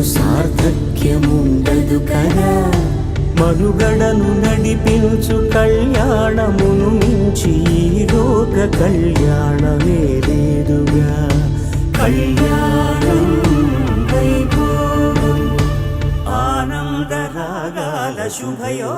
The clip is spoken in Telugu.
మనుజునకు సార్థక్యముండదు కదా. మనుగడను నడిపించు కళ్యాణమును మించి లోక కళ్యాణమే లేదుగా కళ్యాణం వైభోగం ఆనందరాగాల శుభయో